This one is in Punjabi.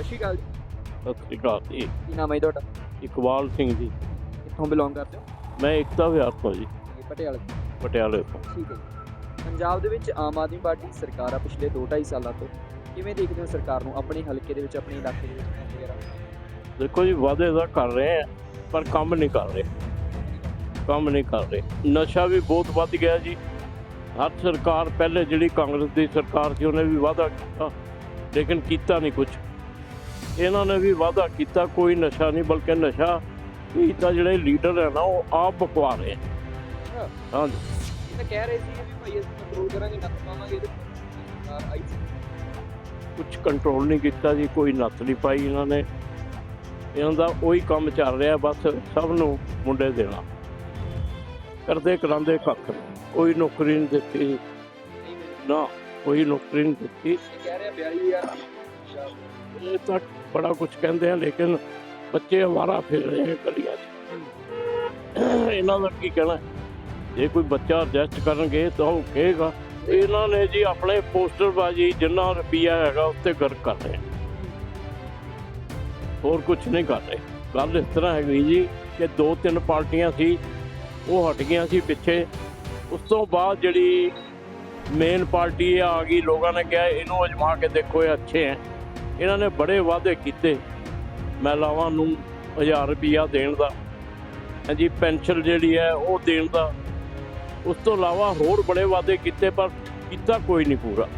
ਸਤਿ ਸ਼੍ਰੀ ਅਕਾਲ ਜੀ। ਸਤਿ ਸ੍ਰੀ ਅਕਾਲ ਜੀ। ਕੀ ਨਾਮ ਹੈ ਜੀ ਤੁਹਾਡਾ? ਇਕਬਾਲ ਸਿੰਘ ਜੀ। ਕਿੱਥੋਂ ਬਿਲੋਂਗ ਕਰਦੇ ਹੋ? ਮੈਂ ਇਕਤਾ ਵਿਹਾਰ ਤੋਂ ਜੀ। ਇਹ ਪਟਿਆਲਾ ਤੋਂ। ਪਟਿਆਲੇ ਤੋਂ। ਠੀਕ ਹੈ ਜੀ। ਪੰਜਾਬ ਦੇ ਵਿੱਚ ਆਮ ਆਦਮੀ ਪਾਰਟੀ ਸਰਕਾਰ ਆ ਪਿਛਲੇ 2.5 ਸਾਲਾਂ ਤੋਂ। ਕਿਵੇਂ ਦੇਖਦੇ ਹੋ ਸਰਕਾਰ ਨੂੰ ਆਪਣੇ ਹਲਕੇ ਦੇ ਵਿੱਚ ਆਪਣੇ ਇਲਾਕੇ ਦੇ ਵਿੱਚ ਕੰਮ ਵਗੈਰਾ? ਦੇਖੋ ਜੀ ਵਾਅਦੇ ਤਾਂ ਕਰ ਰਹੇ ਆ ਪਰ ਕੰਮ ਨਹੀਂ ਕਰ ਰਹੇ। ਕੰਮ ਨਹੀਂ ਕਰ ਰਹੇ। ਨਸ਼ਾ ਵੀ ਬਹੁਤ ਵੱਧ ਗਿਆ ਜੀ। ਹਰ ਸਰਕਾਰ ਪਹਿਲੇ ਜਿਹੜੀ ਕਾਂਗਰਸ ਦੀ ਸਰਕਾਰ ਸੀ ਉਹਨੇ ਵੀ ਵਾਅਦਾ ਕੀਤਾ ਲੇਕਿਨ ਕੀਤਾ ਨਹੀਂ ਕੁਝ ਇਹਨਾਂ ਨੇ ਵੀ ਵਾਅਦਾ ਕੀਤਾ ਕੋਈ ਨਸ਼ਾ ਨਹੀਂ ਬਲਕਿ ਨਸ਼ਾ ਇਹ ਤਾਂ ਜਿਹੜੇ ਲੀਡਰ ਹੈ ਨਾ ਉਹ ਆਪ ਬਕਵਾ ਰਹੇ ਆ ਹਾਂਜੀ। ਇਹ ਤਾਂ ਕਹਿ ਰਹੇ ਸੀ ਵੀ ਭਾਈ ਅਸੀਂ ਕੰਟਰੋਲ ਕਰਾਂਗੇ ਨੱਥ ਪਾਵਾਂਗੇ ਇਹਦੇ ਸਰਕਾਰ ਆਈ ਸੀ। ਕੁਝ ਕੰਟਰੋਲ ਨਹੀਂ ਕੀਤਾ ਜੀ ਕੋਈ ਨੱਥ ਨਹੀਂ ਪਾਈ ਇਹਨਾਂ ਨੇ। ਇਹਨਾਂ ਦਾ ਉਹੀ ਕੰਮ ਚੱਲ ਰਿਹਾ ਬਸ ਸਭ ਨੂੰ ਮੁੰਡੇ ਦੇਣਾ। ਕਰਦੇ ਕਰਾਂਦੇ ਕੱਖ। ਕੋਈ ਨੌਕਰੀ ਨਹੀਂ ਦਿੱਤੀ। ਨਾ ਕੋਈ ਨੌਕਰੀ ਨਹੀਂ ਦਿੱਤੀ। ਕਹਿ ਰਿਹਾ 42000 ਇਹ ਤਾਂ ਬੜਾ ਕੁਝ ਕਹਿੰਦੇ ਆ, ਲੇਕਿਨ ਬੱਚੇ ਅਵਾਰਾ ਫਿਰ ਰਹੇ ਆ ਗਲੀਆਂ 'ਚ। ਇਹਨਾਂ ਦਾ ਕੀ ਕਹਿਣਾ? ਜੇ ਕੋਈ ਬੱਚਾ ਐਡਜਸਟ ਕਰਨਗੇ ਤਾਂ ਉਹ ਕਹੇਗਾ, ਇਹਨਾਂ ਨੇ ਜੀ ਆਪਣੇ ਪੋਸਟਰ ਬਾਜ਼ੀ ਜਿੰਨਾ ਰੁਪਈਆ ਹੈਗਾ ਉੱਤੇ ਗਰ ਕਰ ਰਹੇ ਹੋਰ ਕੁਝ ਨਹੀਂ ਕਰ ਰਹੇ। ਗੱਲ ਇਸ ਤਰ੍ਹਾਂ ਹੈਗੀ ਜੀ ਕਿ ਦੋ ਤਿੰਨ ਪਾਰਟੀਆਂ ਸੀ, ਉਹ ਹਟ ਗਈਆਂ ਸੀ ਪਿੱਛੇ। ਉਸ ਤੋਂ ਬਾਅਦ ਜਿਹੜੀ ਮੇਨ ਪਾਰਟੀ ਆ ਗਈ, ਲੋਕਾਂ ਨੇ ਕਿਹਾ ਇਹਨੂੰ ਅਜਮਾ ਕੇ ਦੇਖੋ, ਇਹ ਅੱਛੇ ਹੈ। ਇਹਨਾਂ ਨੇ ਬੜੇ ਵਾਅਦੇ ਕੀਤੇ ਮਹਿਲਾਵਾਂ ਨੂੰ 1000 ਰੁਪਈਆ ਦੇਣ ਦਾ ਹਾਂਜੀ ਪੈਨਸ਼ਨ ਜਿਹੜੀ ਹੈ ਉਹ ਦੇਣ ਦਾ। ਉਸ ਤੋਂ ਇਲਾਵਾ ਹੋਰ ਬੜੇ ਵਾਅਦੇ ਕੀਤੇ, ਪਰ ਕੀਤਾ ਕੋਈ ਨਹੀਂ ਪੂਰਾ।